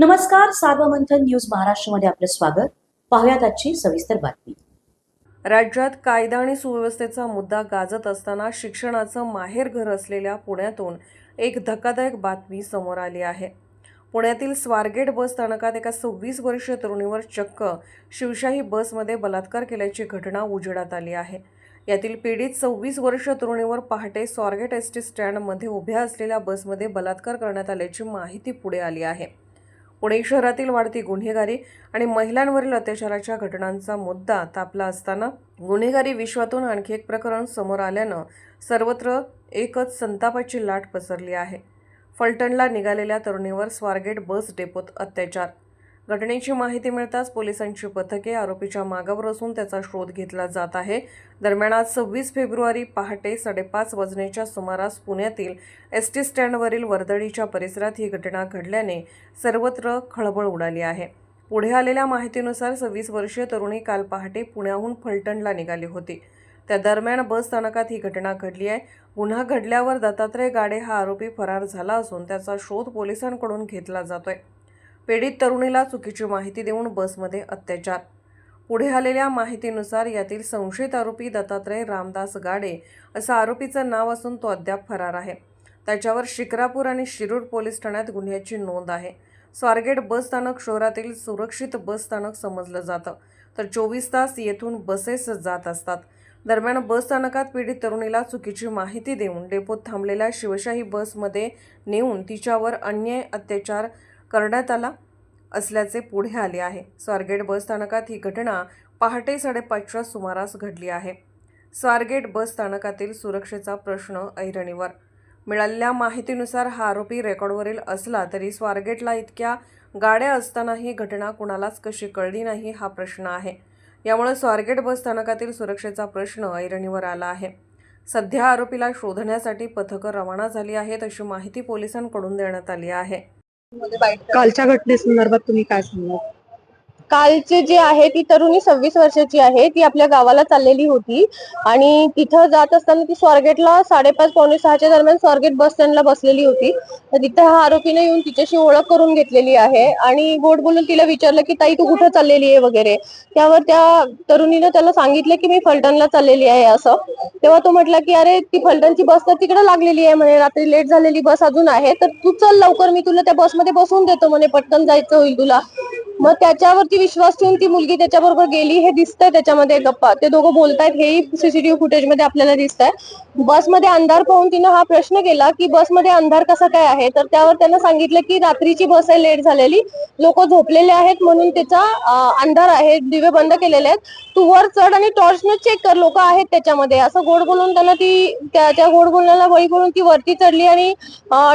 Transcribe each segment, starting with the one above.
नमस्कार सार्वमंथन न्यूज महाराष्ट्रमध्ये आपलं स्वागत. पाहुयात आजची सविस्तर बातमी. राज्यात कायदा आणि सुव्यवस्थेचा मुद्दा गाजत असताना शिक्षणाचं माहेर घर असलेल्या पुण्यातून एक धक्कादायक बातमी समोर आली आहे. पुण्यातील स्वारगेट बस स्थानकात एका सव्वीस वर्षीय तरुणीवर चक्क शिवशाही बसमध्ये बलात्कार केल्याची घटना उजेडात आली आहे. यातील पीडित सव्वीस वर्ष तरुणीवर पहाटे स्वारगेट एस टी स्टँडमध्ये उभ्या असलेल्या बसमध्ये बलात्कार करण्यात आल्याची माहिती पुढे आली आहे. पुणे शहरातील वाढती गुन्हेगारी आणि महिलांवरील अत्याचाराच्या घटनांचा मुद्दा तापला असताना गुन्हेगारी विश्वातून आणखी एक प्रकरण समोर आल्यानं सर्वत्र एकच संतापाची लाट पसरली आहे. फलटणला निघालेल्या तरुणीवर स्वारगेट बस डेपोत अत्याचार घटनेची माहिती मिळताच पोलिसांची पथके आरोपीच्या मागावर असून त्याचा शोध घेतला जात आहे. दरम्यान आज सव्वीस फेब्रुवारी पहाटे साडेपाच वाजण्याच्या सुमारास पुण्यातील एस टी स्टँडवरील वर्दळीच्या परिसरात ही घटना घडल्याने सर्वत्र खळबळ उडाली आहे. पुढे आलेल्या माहितीनुसार सव्वीस वर्षीय तरुणी काल पहाटे पुण्याहून फलटणला निघाली होती. त्या दरम्यान बस स्थानकात ही घटना घडली आहे. गुन्हा घडल्यावर दत्तात्रय गाडे हा आरोपी फरार झाला असून त्याचा शोध पोलिसांकडून घेतला जातोय. पीडित तरुणीला चुकीची माहिती देऊन बसमध्ये अत्याचार. पुढे आलेल्या माहितीनुसार यातील संशयित आरोपी दत्तात्रय रामदास गाडे असं आरोपीचं नाव असून तो अद्याप फरार आहे. त्याच्यावर शिक्रापूर आणि शिरूर पोलीस ठाण्यात गुन्ह्याची नोंद आहे. स्वारगेट बस स्थानक शहरातील सुरक्षित बस स्थानक समजलं जातं. तर चोवीस तास येथून बसेस जात असतात. दरम्यान बस स्थानकात पीडित तरुणीला चुकीची माहिती देऊन डेपोत थांबलेल्या शिवशाही बसमध्ये नेऊन तिच्यावर अन्याय अत्याचार करण्यात आला असल्याचे पुढे आले आहे. स्वारगेट बस स्थानकात ही घटना पहाटे साडेपाचच्या सुमारास घडली आहे. स्वारगेट बस स्थानकातील सुरक्षेचा प्रश्न ऐरणीवर. मिळालेल्या माहितीनुसार हा आरोपी रेकॉर्डवरील असला तरी स्वारगेटला इतक्या गाड्या असतानाही घटना कुणालाच कशी कळली नाही हा प्रश्न आहे. यामुळे स्वारगेट बस स्थानकातील सुरक्षेचा प्रश्न ऐरणीवर आला आहे. सध्या आरोपीला शोधण्यासाठी पथकं रवाना झाली आहेत अशी माहिती पोलिसांकडून देण्यात आली आहे. म्हणजे कालच्या घटनेसंदर्भात तुम्ही काय सांगणार? कालचे जे आहे ती तरुणी सव्वीस वर्षाची आहे. ती आपल्या गावाला चाललेली होती. आणि तिथं जात असताना ती स्वारगेटला साडेपाच पावणे सहाच्या दरम्यान स्वारगेट बस स्टँडला बसलेली होती. तर तिथं हा आरोपीने येऊन तिच्याशी ओळख करून घेतलेली आहे. आणि गोड बोलून तिला विचारलं की ताई तू कुठं चाललेली आहे? वगैरे. त्यावर त्या तरुणीनं त्याला सांगितलं की मी फलटणला चाललेली आहे असं. तेव्हा तो म्हटला की अरे ती फलटणची बस तर तिकडे लागलेली आहे म्हणे. रात्री लेट झालेली बस अजून आहे. तर तू चल लवकर. मी तुला त्या बसमध्ये बसवून देतो म्हणे. पटकन जायचं होईल तुला. मग त्याच्यावरती विश्वास ठेवून ती मुलगी त्याच्याबरोबर गेली हे दिसतंय त्याच्यामध्ये गप्पा. ते दोघं बोलतायत हेही सीसीटीव्ही फुटेजमध्ये आपल्याला दिसतंय. बसमध्ये अंधार पाहून तिनं हा प्रश्न केला की बसमध्ये अंधार कसा काय आहे? तर त्यावर त्यांना सांगितलं की रात्रीची बस आहे लेट झालेली. लोक झोपलेले आहेत म्हणून त्याचा अंधार आहे दिवे बंद केलेले आहेत. तू वर चढ आणि टॉर्चनं चेक कर लोक आहेत त्याच्यामध्ये. असं गोड बोलून त्यांना ती त्या त्या गोड बोलण्याला बळी करून ती वरती चढली आणि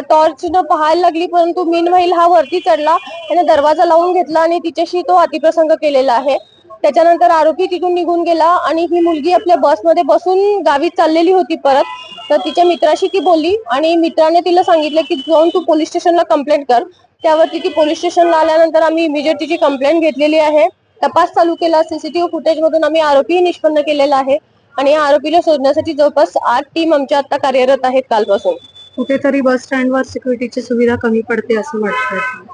टॉर्चनं पाहायला लागली परंतु मीन हा वरती चढला. त्याने दरवाजा लावून घेतला आणि तिच्याशी तो अतिप्रसंग केलेला आहे. त्याच्यानंतर आरोपी तिथून निघून गेला आणि ही मुलगी आपल्या बसमध्ये बसून गावी चाललेली होती परत. तर तिच्या मित्राशी ती बोलली आणि मित्राने तिला सांगितलं की जाऊन तू पोलीस स्टेशनला कंप्लेंट कर. त्यावरती ती पोलीस स्टेशनला आल्यानंतर आम्ही इमिजिएट तिची कंप्लेंट घेतलेली आहे. तपास चालू केला. सीसीटीव्ही फुटेज मधून आम्ही आरोपी निष्पन्न केलेला आहे आणि या आरोपीला शोधण्यासाठी जवळपास आठ टीम आमच्या आता कार्यरत आहेत कालपासून. कुठेतरी बस स्टँडवर सिक्युरिटीची सुविधा कमी पडते असं वाटतं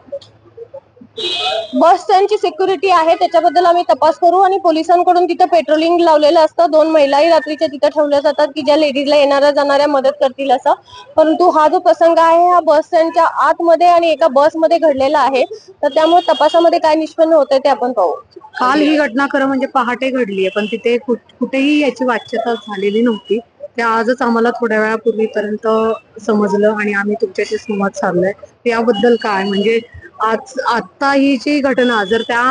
बस स्टँडची सिक्युरिटी आहे त्याच्याबद्दल आम्ही तपास करू आणि पोलिसांकडून तिथं पेट्रोलिंग लावलेलं असतं. दोन महिलाही रात्रीच्या तिथं ठेवल्या जातात की ज्या लेडीजला येणाऱ्या जाणाऱ्या मदत करतील असं. परंतु हा जो प्रसंग आहे हा बस स्टँडच्या आतमध्ये आणि एका बसमध्ये घडलेला आहे. तर त्यामुळे तपासामध्ये काय निष्पन्न होतंय ते आपण पाहू. काल ही घटना खरं म्हणजे पहाटे घडली आहे पण तिथे कुठेही याची वाच्यता झालेली नव्हती. ते आजच आम्हाला थोड्या वेळापूर्वीपर्यंत समजलं आणि आम्ही तुमच्याशी संवाद साधलाय. याबद्दल काय? म्हणजे आज आता ही जी घटना जर त्या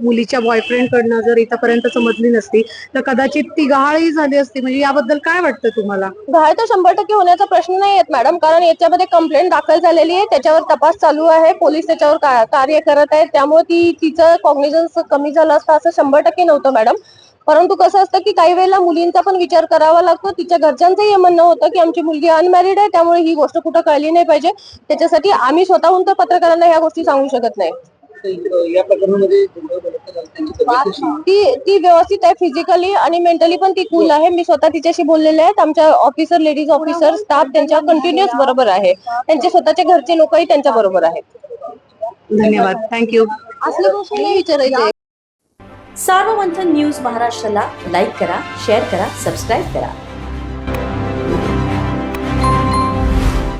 मुलीच्या बॉयफ्रेंड कडनं जर इथपर्यंत समजली नसती तर कदाचित ती गहाळही झाली असती. म्हणजे याबद्दल काय वाटतं तुम्हाला? गहाळ तर शंभर टक्के होण्याचा प्रश्न नाही येत मॅडम कारण याच्यामध्ये कंप्लेंट दाखल झालेली आहे त्याच्यावर तपास चालू आहे पोलीस त्याच्यावर कार्य करत आहेत त्यामुळे ती तिचं कॉग्निझन्स कमी झालं असतं असं शंभर टक्के नव्हतं मॅडम परंतु कसं असतं की काही वेळेला मुलींचा पण विचार करावा लागतो. तिच्या घरच्यांचंही हे म्हणणं होतं की आमची मुलगी अनमॅरिड आहे त्यामुळे ही गोष्ट कुठं कळली नाही पाहिजे. त्याच्यासाठी आम्ही स्वतःहून तर पत्रकारांना ह्या गोष्टी सांगू शकत नाही? ती ती व्यवस्थित आहे फिजिकली आणि मेंटली पण ती कूल आहे. मी स्वतः तिच्याशी बोललेले आहेत. आमच्या ऑफिसर लेडीज ऑफिसर स्टाफ त्यांच्या कंटिन्युअस बरोबर आहे. त्यांचे स्वतःच्या घरचे लोकही त्यांच्या बरोबर आहेत. धन्यवाद. थँक्यू असले प्रश्न नाही विचारायचे. सार्वमंथन न्यूज महाराष्ट्राला लाईक करा शेअर करा सबस्क्राईब करा.